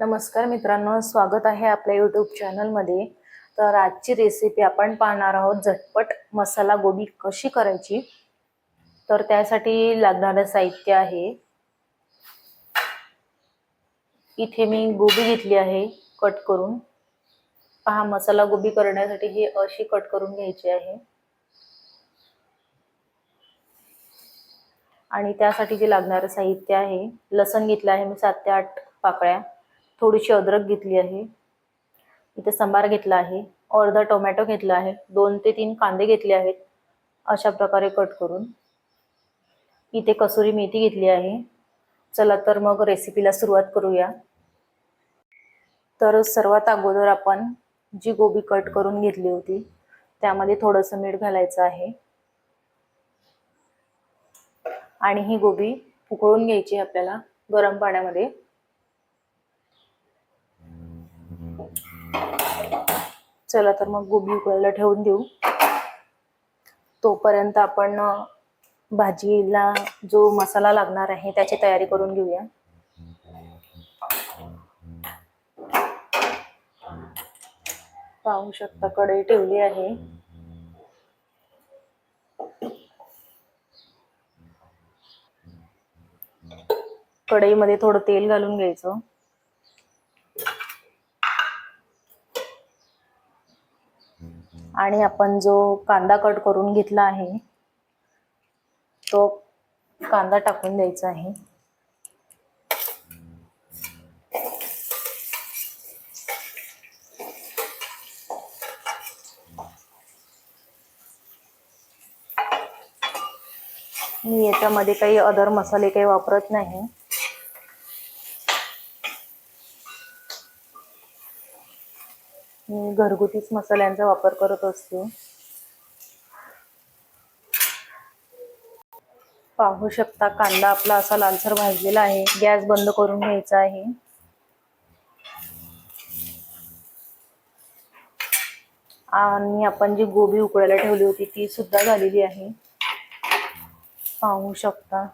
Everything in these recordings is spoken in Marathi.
नमस्कार मित्रांनो स्वागत आहे आपल्या यूट्यूब चॅनलमध्ये तर आजची रेसिपी आपण पाहणार आहोत झटपट मसाला गोबी कशी करायची? तर त्यासाठी लागणारं साहित्य आहे. इथे मी गोबी घेतली आहे कट करून. पहा मसाला गोबी करण्यासाठी ही अशी कट करून घ्यायची आहे. आणि त्यासाठी जे लागणारं साहित्य आहे लसण घेतलं आहे मी सात ते आठ पाकळ्या. थोडीशी अद्रक घेतली आहे. इथे सांबार घेतला आहे. अर्धा टोमॅटो घेतला आहे. दोन ते तीन कांदे घेतले आहेत. अशा प्रकारे कट करून. इथे कसुरी मेथी घेतली आहे. चला तर मग रेसिपीला सुरुवात करूया. तर सर्वात अगोदर आपण जी गोबी कट करून घेतली होती त्यामध्ये थोडंसं मीठ घालायचं आहे. आणि ही गोबी उकळून घ्यायची आपल्याला गरम पाण्यामध्ये. चला तर मग गोबी उकळायला ठेवून देऊ. तोपर्यंत आपण भाजीला जो मसाला लागणार आहे त्याची तयारी करून घेऊया. पाहू शकता कढई ठेवली आहे. कढईमध्ये थोडं तेल घालून घ्यायचं. आणि आपण जो कांदा कट करून घेतला आहे तो कांदा टाकून द्यायचा आहे. मी याच्यामध्ये काही अदर मसाले काही वापरत नाही मी घरगुतीच मसाल्यांचा वापर करत असतो. पाहू शकता कांदा आपला असा लालसर भाजलेला आहे. गॅस बंद करून घ्यायचा आहे. आणि आपण जी गोबी उकळायला ठेवली होती ती सुद्धा झालेली आहे. पाहू शकता.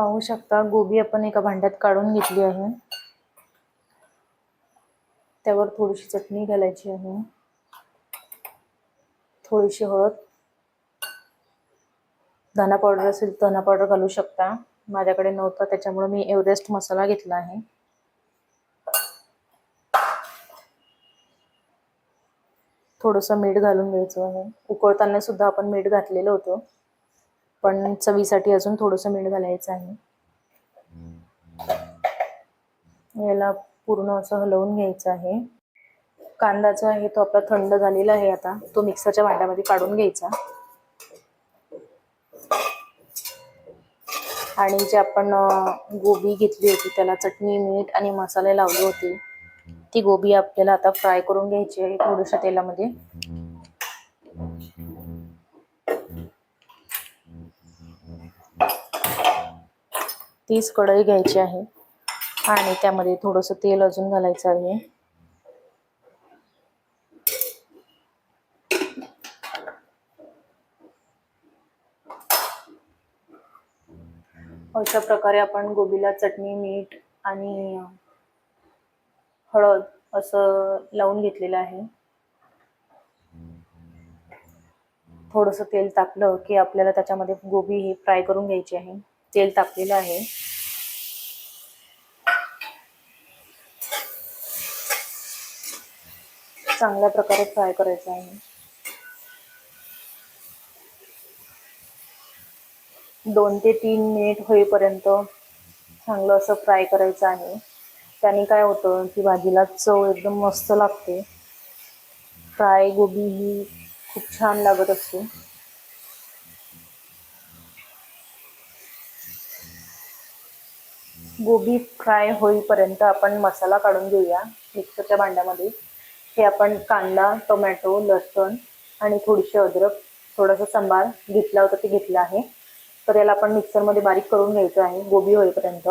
पाहू शकता. गोबी आपण एका भांड्यात काढून घेतली आहे. त्यावर थोडीशी चटणी घालायची आहे. थोडीशी हळद. धना पावडर असेल धना पावडर घालू शकता. माझ्याकडे नव्हता त्याच्यामुळे मी एव्हरेस्ट मसाला घेतला आहे. थोडंसं मीठ घालून घ्यायचं आहे. उकळताना सुद्धा आपण मीठ घातलेलं होतं. पण चवीसाठी अजून थोडंसं मीठ घालायचं आहे. याला पूर्ण असं हलवून घ्यायचं आहे. कांदा जो आहे तो आपला थंड झालेला आहे आता. तो मिक्सरच्या भांड्यामध्ये काढून घ्यायचा. आणि जे आपण गोबी घेतली होती त्याला चटणी मीठ आणि मसाले लावले होते ती गोबी आपल्याला आता फ्राय करून घ्यायची आहे थोड्याशा तेलामध्ये. तीच कढई घ्यायची आहे. आणि त्यामध्ये थोडंसं तेल अजून घालायचं आहे. अशा प्रकारे आपण गोबीला चटणी मीठ आणि हळद असं लावून घेतलेलं आहे. थोडंसं तेल टाकलं की आपल्याला त्याच्यामध्ये गोबी ही फ्राय करून घ्यायची आहे. तेल टाकलेलं आहे. चांगल्या प्रकारे फ्राय करायचं आहे. दोन ते तीन मिनिट होईपर्यंत चांगलं असं फ्राय करायचं आहे. त्याने काय होतं की भाजीला चव एकदम मस्त लागते. फ्राय गोबी ही खूप छान लागत असते. गोबी फ्राय होईपर्यंत आपण मसाला काढून घेऊया मिक्सरच्या भांड्यामध्ये. हे आपण कांदा टोमॅटो लसूण आणि थोडीशी अद्रक थोडासा सांबार घेतला होता ते घेतला आहे. तर याला आपण मिक्सरमध्ये बारीक करून घ्यायचं आहे गोबी होईपर्यंत.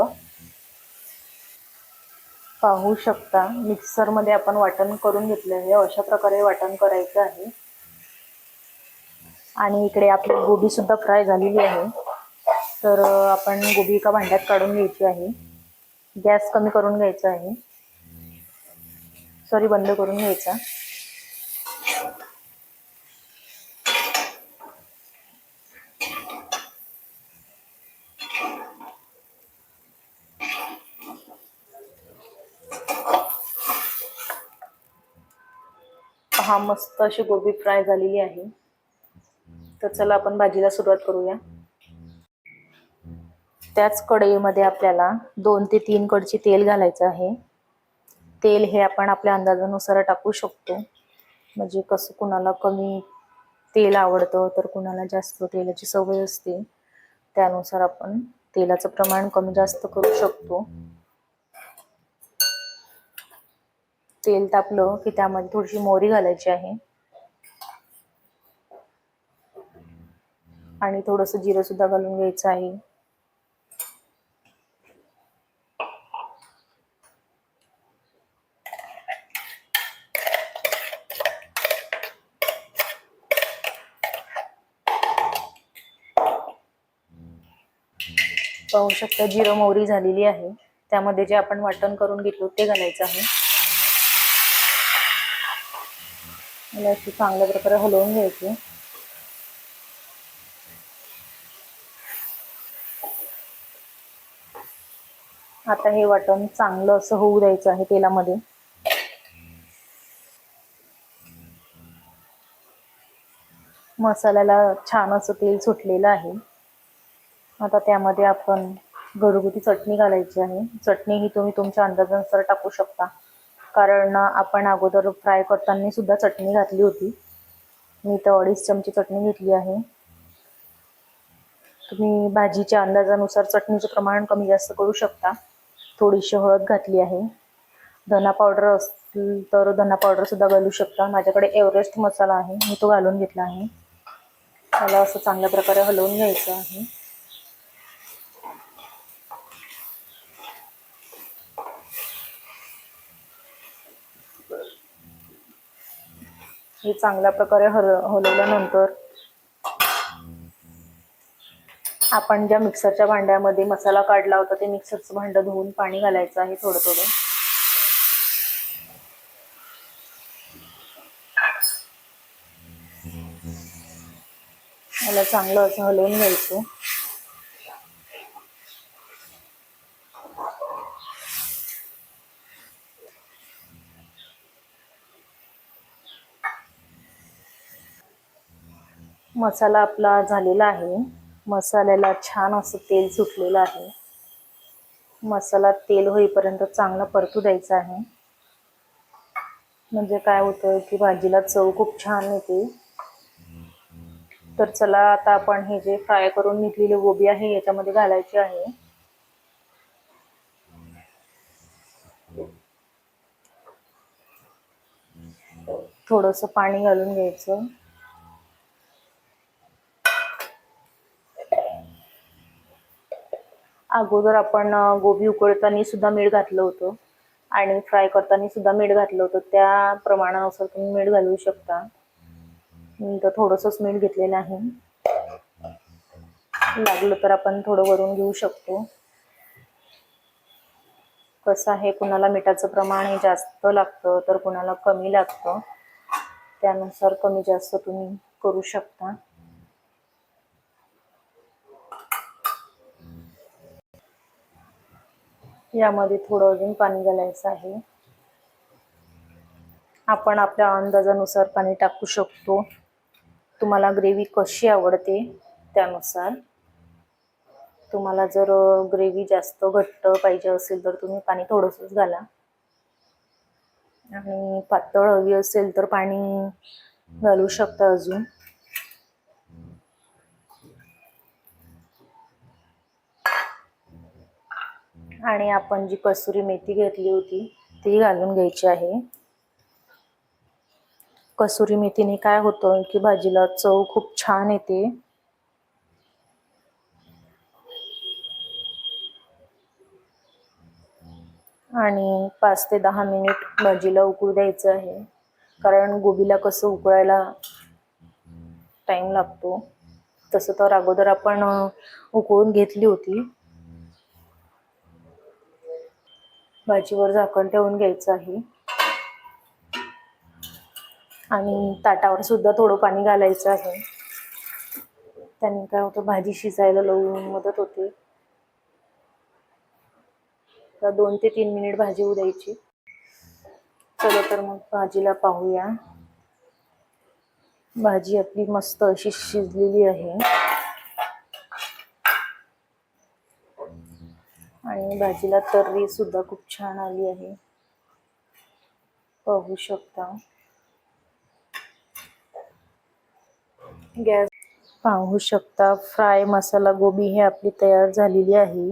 पाहू शकता मिक्सरमध्ये आपण वाटण करून घेतलं आहे अशा प्रकारे वाटण करायचं आहे. आणि इकडे आपली गोबी सुद्धा फ्राय झालेली आहे. तर आपण गोबी एका भांड्यात काढून घ्यायची आहे. गॅस कमी करून घ्यायचा आहे. सॉरी बंद करून घ्यायचा. पहा मस्त अशी गोबी फ्राय झालेली आहे. तर चला आपण भाजीला सुरुवात करूया. त्याच कढईमध्ये आपल्याला दोन ते तीन कडची तेल घालायचं आहे. तेल हे आपण आपल्या अंदाजानुसार टाकू शकतो. म्हणजे कसं कुणाला कमी तेल आवडतं तर कुणाला जास्त तेलाची सवय असते त्यानुसार आपण तेलाचं प्रमाण कमी जास्त करू शकतो. तेल तापलं की त्यामध्ये थोडीशी मोहरी घालायची आहे. आणि थोडंसं जिरं सुद्धा घालून घ्यायचं आहे. पाहू शकता जिरं मोहरी झालेली आहे. त्यामध्ये जे आपण वाटण करून घेतलं ते घालायचं आहे. मला अशी चांगल्या प्रकारे हलवून घ्यायची. आता हे वाटण चांगलं असं होऊ द्यायचं आहे तेलामध्ये. मसाल्याला छान असं तेल सुटलेलं आहे. आता त्यामध्ये आपण घरगुती चटणी घालायची आहे. चटणी ही तुम्ही तुमच्या अंदाजानुसार टाकू शकता. कारण आपण अगोदर फ्राय करताना सुद्धा चटणी घातली होती. मी तर अडीच चमची चटणी घेतली आहे. तुम्ही भाजीच्या अंदाजानुसार चटणीचं प्रमाण कमी जास्त करू शकता. थोडीशी हळद घातली आहे. धना पावडर असतील तर धना पावडरसुद्धा घालू शकता. माझ्याकडे एव्हरेस्ट मसाला आहे. मी तो घालून घेतला आहे. त्याला असं चांगल्या प्रकारे हलवून घ्यायचं आहे. हे चांगल्या प्रकारे हल हलवल्यानंतर आपण ज्या मिक्सरच्या भांड्यामध्ये मसाला काढला होता ते मिक्सरचं भांडं धुवून पाणी घालायचं आहे थोडं थोडं याला चांगलं असं हलवून घ्यायचं. मसाला आपला झालेला आहे. मसाल्याला छान असं तेल सुटलेलं आहे. मसाला तेल होईपर्यंत चांगला परतू द्यायचा आहे. म्हणजे काय होतं की भाजीला चव खूप छान येते. तर चला आता आपण हे जे फ्राय करून घेतलेली गोबी आहे याच्यामध्ये घालायची आहे. थोडंसं पाणी घालून घ्यायचं. अगोदर आपण गोबी उकळताना सुद्धा मीठ घातलं होतं. आणि फ्राय करताना सुद्धा मीठ घातलं होतं. त्या प्रमाणानुसार तुम्ही मीठ घालू शकता. मी तर थोडंसंच मीठ घेतलेलं आहे. लागलं तर आपण थोडं वरून घेऊ शकतो. कसं आहे कुणाला मिठाचं प्रमाण हे जास्त लागतं तर कुणाला कमी लागतं. त्यानुसार कमी जास्त तुम्ही करू शकता. यामध्ये थोडं अजून पाणी घालायचं आहे. आपण आपल्या अंदाजानुसार पाणी टाकू शकतो. तुम्हाला ग्रेव्ही कशी आवडते त्यानुसार. तुम्हाला जर ग्रेव्ही जास्त घट्ट पाहिजे असेल तर तुम्ही पाणी थोडंसंच घाला. आणि पातळ हवी असेल तर पाणी घालू शकता अजून. आणि आपण जी कसुरी मेथी घेतली होती ती घालून घ्यायची आहे. कसुरी मेथीने काय होतं की भाजीला चव खूप छान येते. आणि पाच ते दहा मिनिट भाजीला उकळू द्यायचं आहे. कारण गोबीला कसं उकळायला टाइम लागतो. तसं तर अगोदर आपण उकळून घेतली होती. भाजीवर झाकण ठेवून घ्यायचं आहे. आणि ताटावर सुद्धा थोडं पाणी घालायचं आहे. त्याने काय होतं भाजी शिजायला लवून मदत होते. तर दोन ते तीन मिनिट भाजी होऊ द्यायची चला तर मग भाजीला पाहूया. भाजी आपली मस्त अशी शिजलेली आहे. आणि भाजीला तर्री सुद्धा खूप छान आली आहे. पाहू शकता. गॅस पाहू शकता फ्राय मसाला गोबी ही आपली तयार झालेली आहे.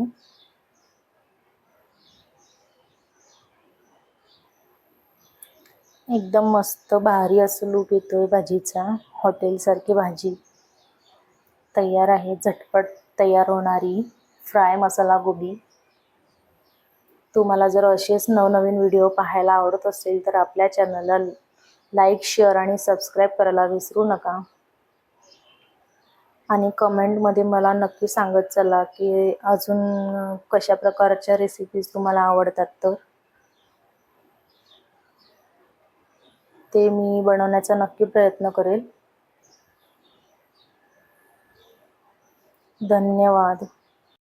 एकदम मस्त भारी असं लूक येतोय भाजीचा. हॉटेलसारखी भाजी तयार आहे झटपट तयार होणारी फ्राय मसाला गोबी. तुम्हाला जर असेच नवनवीन व्हिडिओ पाहायला आवडत असेल तर आपल्या चॅनलला लाईक शेअर आणि सबस्क्राईब करायला विसरू नका. आणि कमेंटमध्ये मला नक्की सांगत चला की अजून कशा प्रकारच्या रेसिपीज तुम्हाला आवडतात तर. ते मी बनवण्याचा नक्की प्रयत्न करेल. धन्यवाद.